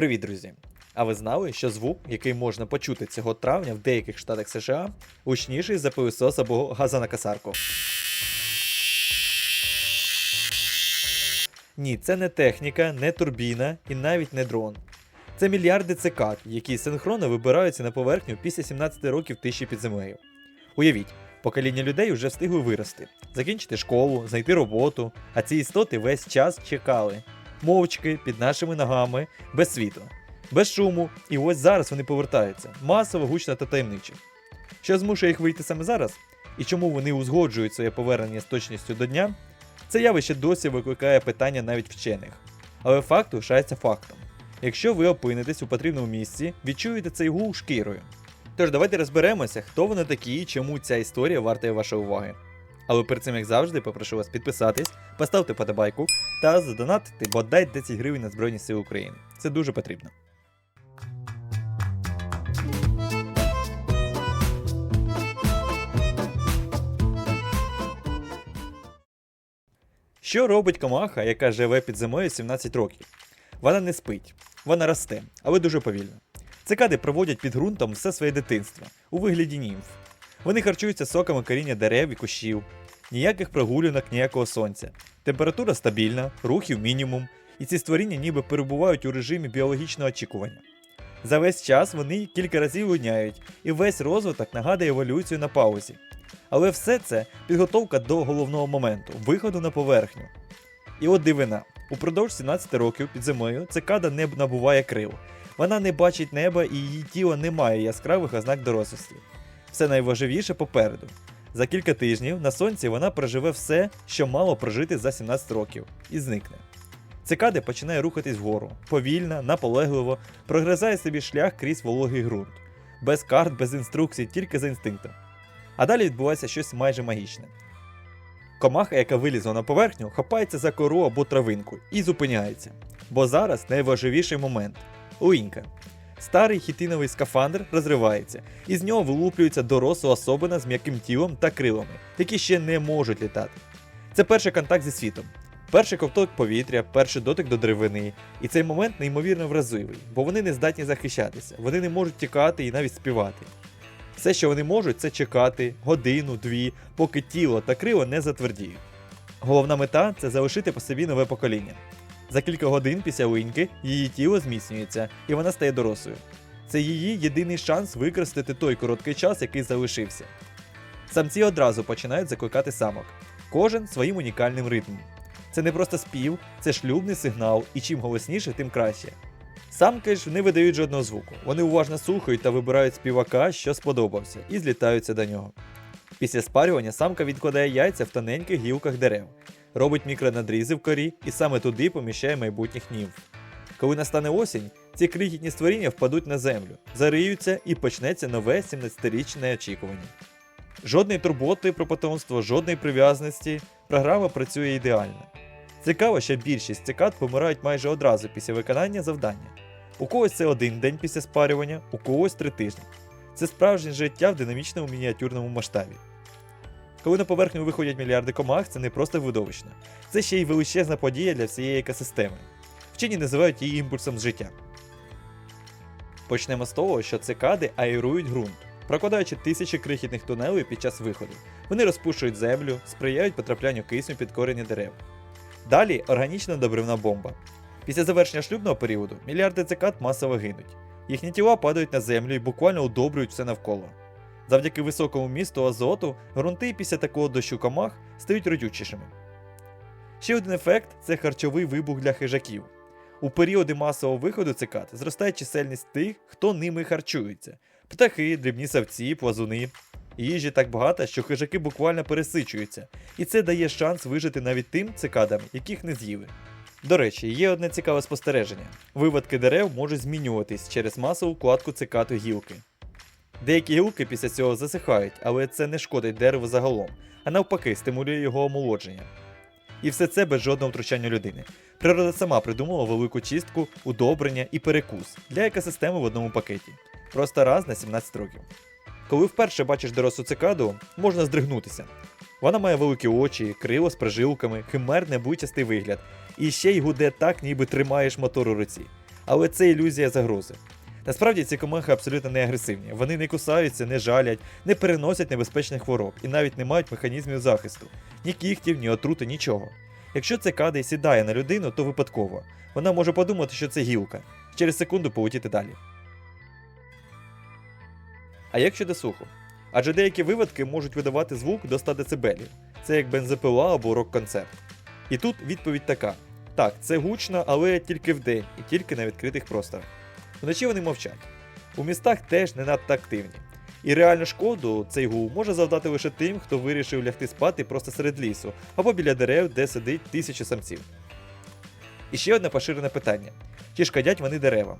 Привіт, друзі! А ви знали, що звук, який можна почути цього травня в деяких штатах США, гучніший за пилосос або газонокосарку? Ні, це не техніка, не турбіна і навіть не дрон. Це мільярди цикад, які синхронно вибираються на поверхню після 17 років тиші під землею. Уявіть, покоління людей вже встигли вирости, закінчити школу, знайти роботу, а ці істоти весь час чекали, мовчки під нашими ногами, без світла, без шуму, і ось зараз вони повертаються, масово, гучно та таємниче. Що змушує їх вийти саме зараз? І чому вони узгоджують своє повернення з точністю до дня? Це явище досі викликає питання навіть вчених. Але факт лишається фактом. Якщо ви опинитесь у потрібному місці, відчуєте цей гул шкірою. Тож давайте розберемося, хто вони такі і чому ця історія вартує вашої уваги. Але перед цим, як завжди, попрошу вас підписатись, поставте подобайку та задонатити бодай 10 гривень на Збройні Сили України. Це дуже потрібно. Що робить комаха, яка живе під землею 17 років? Вона не спить, вона росте, але дуже повільно. Цикади проводять під ґрунтом все своє дитинство у вигляді німф. Вони харчуються соками коріння дерев і кущів, ніяких прогулянок, ніякого сонця. Температура стабільна, рухів мінімум, і ці створіння ніби перебувають у режимі біологічного очікування. За весь час вони кілька разів луняють, і весь розвиток нагадує еволюцію на паузі. Але все це підготовка до головного моменту виходу на поверхню. І от дивина: упродовж 17 років під землею цикада не набуває крил. Вона не бачить неба і її тіло не має яскравих ознак дорослості. Все найважливіше попереду. За кілька тижнів на сонці вона проживе все, що мало прожити за 17 років, і зникне. Цикади починає рухатись вгору, повільно, наполегливо, прогризає собі шлях крізь вологий ґрунт, без карт, без інструкцій, тільки за інстинктом. А далі відбувається щось майже магічне. Комаха, яка вилізла на поверхню, хапається за кору або травинку і зупиняється. Бо зараз найважливіший момент уінька. Старий хітиновий скафандр розривається, і з нього вилуплюється доросла особина з м'яким тілом та крилами, які ще не можуть літати. Це перший контакт зі світом, перший ковток повітря, перший дотик до деревини. І цей момент неймовірно вразливий, бо вони не здатні захищатися, вони не можуть тікати і навіть співати. Все, що вони можуть, це чекати годину, дві, поки тіло та крило не затвердіють. Головна мета це залишити по собі нове покоління. За кілька годин після линьки її тіло зміцнюється і вона стає дорослою. Це її єдиний шанс використати той короткий час, який залишився. Самці одразу починають закликати самок, кожен своїм унікальним ритмом. Це не просто спів, це шлюбний сигнал, і чим голосніше, тим краще. Самки ж не видають жодного звуку. Вони уважно слухають та вибирають співака, що сподобався, і злітаються до нього. Після спарювання самка відкладає яйця в тоненьких гілках дерев, робить мікронадрізи в корі і саме туди поміщає майбутніх німф. Коли настане осінь, ці крихітні створіння впадуть на землю, зариються і почнеться нове 17-річне очікування. Жодної турботи про потомство, жодної прив'язаності, програма працює ідеально. Цікаво, що більшість цикад помирають майже одразу після виконання завдання. У когось це один день після спарювання, у когось три тижні. Це справжнє життя в динамічному мініатюрному масштабі. Коли на поверхню виходять мільярди комах, це не просто видовищно, це ще й величезна подія для всієї екосистеми. Вчені називають її імпульсом з життя. Почнемо з того, що цикади аерують ґрунт, прокладаючи тисячі крихітних тунелей під час виходу. Вони розпушують землю, сприяють потраплянню кисню під корені дерев. Далі органічна добривна бомба. Після завершення шлюбного періоду мільярди цикад масово гинуть. Їхні тіла падають на землю і буквально удобрюють все навколо. Завдяки високому місту азоту, ґрунти після такого дощу комах стають родючішими. Ще один ефект це харчовий вибух для хижаків. У періоди масового виходу цикад зростає чисельність тих, хто ними харчується: птахи, дрібні савці, плазуни. Їжі так багато, що хижаки буквально пересичуються, і це дає шанс вижити навіть тим цикадам, яких не з'їли. До речі, є одне цікаве спостереження: виводки дерев можуть змінюватись через масову вкладку цикад у гілки. Деякі гілки після цього засихають, але це не шкодить дереву загалом, а навпаки, стимулює його омолодження. І все це без жодного втручання людини. Природа сама придумала велику чистку, удобрення і перекус для екосистеми в одному пакеті. Просто раз на 17 років. Коли вперше бачиш дорослу цикаду, можна здригнутися. Вона має великі очі, крило з прожилками, химерний буйчастий вигляд, і ще й гуде так, ніби тримаєш мотор у руці. Але це ілюзія загрози. Насправді ці комахи абсолютно не агресивні. Вони не кусаються, не жалять, не переносять небезпечних хвороб і навіть не мають механізмів захисту, ні кігтів, ні отрути, нічого. Якщо цикада й сідає на людину, то випадково. Вона може подумати, що це гілка, через секунду полетіти далі. А як щодо слуху? Адже деякі виводки можуть видавати звук до 100 дБ. Це як бензопила або рок-концерт. І тут відповідь така: так, це гучно, але тільки вдень і тільки на відкритих просторах. Вночі вони мовчать. У містах теж не надто активні. І реальну шкоду цей гул може завдати лише тим, хто вирішив лягти спати просто серед лісу або біля дерев, де сидить тисячі самців. І ще одне поширене питання: чи шкодять вони деревам?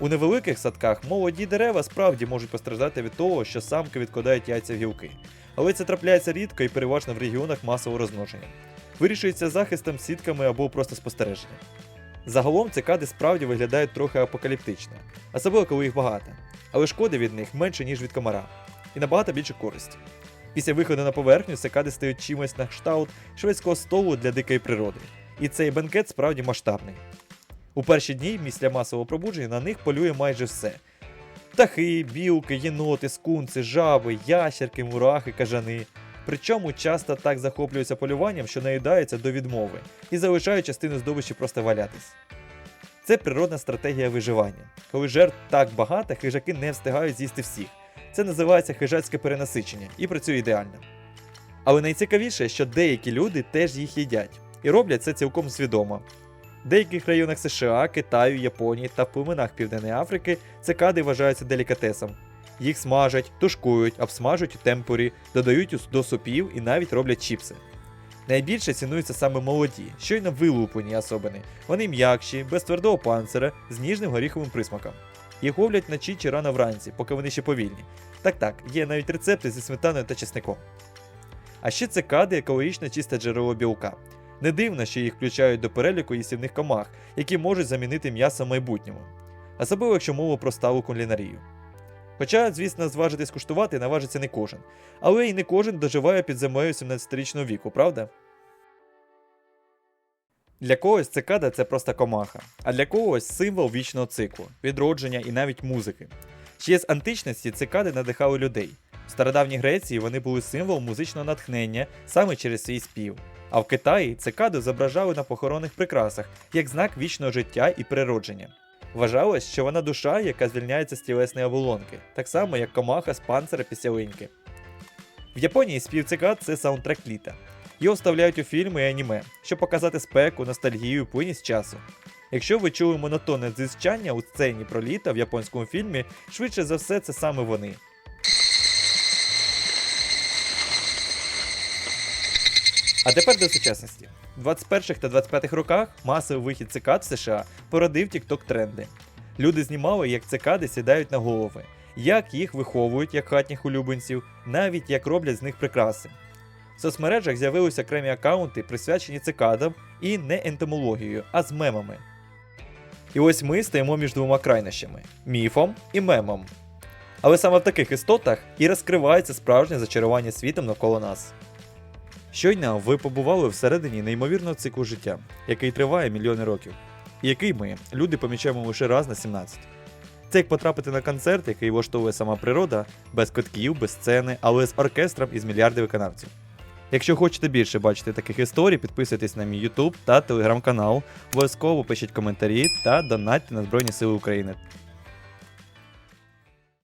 У невеликих садках молоді дерева справді можуть постраждати від того, що самки відкладають яйця в гілки. Але це трапляється рідко і переважно в регіонах масового розмноження. Вирішується захистом, сітками або просто спостереженням. Загалом цикади справді виглядають трохи апокаліптично, особливо коли їх багато, але шкоди від них менше, ніж від комара, і набагато більше користі. Після виходу на поверхню цикади стають чимось на кшталт шведського столу для дикої природи, і цей бенкет справді масштабний. У перші дні після масового пробудження на них полює майже все: птахи, білки, єноти, скунси, жаби, ящерки, мурахи, кажани. Причому часто так захоплюються полюванням, що наїдаються до відмови і залишають частину здобичі просто валятись. Це природна стратегія виживання. Коли жертв так багато, хижаки не встигають з'їсти всіх. Це називається хижацьке перенасичення і працює ідеально. Але найцікавіше, що деякі люди теж їх їдять, і роблять це цілком свідомо. В деяких районах США, Китаю, Японії та племенах Південної Африки цикади вважаються делікатесом. Їх смажать, тушкують, обсмажують у темпорі, додають до супів і навіть роблять чіпси. Найбільше цінуються саме молоді, щойно вилуплені особини. Вони м'якші, без твердого панцира, з ніжним горіховим присмаком. Їх ловлять вночі чи рано вранці, поки вони ще повільні. Так так, є навіть рецепти зі сметаною та чесником. А ще цикади екологічно чисте джерело білка. Не дивно, що їх включають до переліку їстівних комах, які можуть замінити м'ясо в майбутньому. Особливо, якщо мова про сталу кулінарію. Хоча, звісно, зважити скуштувати наважиться не кожен, але й не кожен доживає під землею 17-річного віку, правда? Для когось цикада це просто комаха, а для когось символ вічного циклу, відродження і навіть музики. Ще з античності цикади надихали людей. В стародавній Греції вони були символом музичного натхнення саме через свій спів. А в Китаї цикаду зображали на похоронних прикрасах як знак вічного життя і природження. Вважалось, що вона душа, яка звільняється з тілесної оболонки, так само як комаха з панцира після линьки. В Японії спів це саундтрек літа. Його вставляють у фільми і аніме, щоб показати спеку, ностальгію, плинність часу. Якщо ви чули монотонне дзищання у сцені про літо в японському фільмі, швидше за все це саме вони. А тепер до сучасності. В 21 та 25 роках масовий вихід цикад в США породив TikTok тренди. Люди знімали, як цикади сідають на голови, як їх виховують як хатніх улюбленців, навіть як роблять з них прикраси. В соцмережах з'явилися окремі аккаунти, присвячені цикадам і не ентомологією, а з мемами. І ось ми стоїмо між двома крайнощами міфом і мемом. Але саме в таких істотах і розкривається справжнє зачарування світом навколо нас. Щойно ви побували всередині неймовірного циклу життя, який триває мільйони років, і який ми, люди, помічаємо лише раз на 17. Це як потрапити на концерт, який влаштовує сама природа, без квитків, без сцени, але з оркестром із мільярди виконавців. Якщо хочете більше бачити таких історій, підписуйтесь на мій YouTube та телеграм-канал, обов'язково пишіть коментарі та донатьте на Збройні Сили України.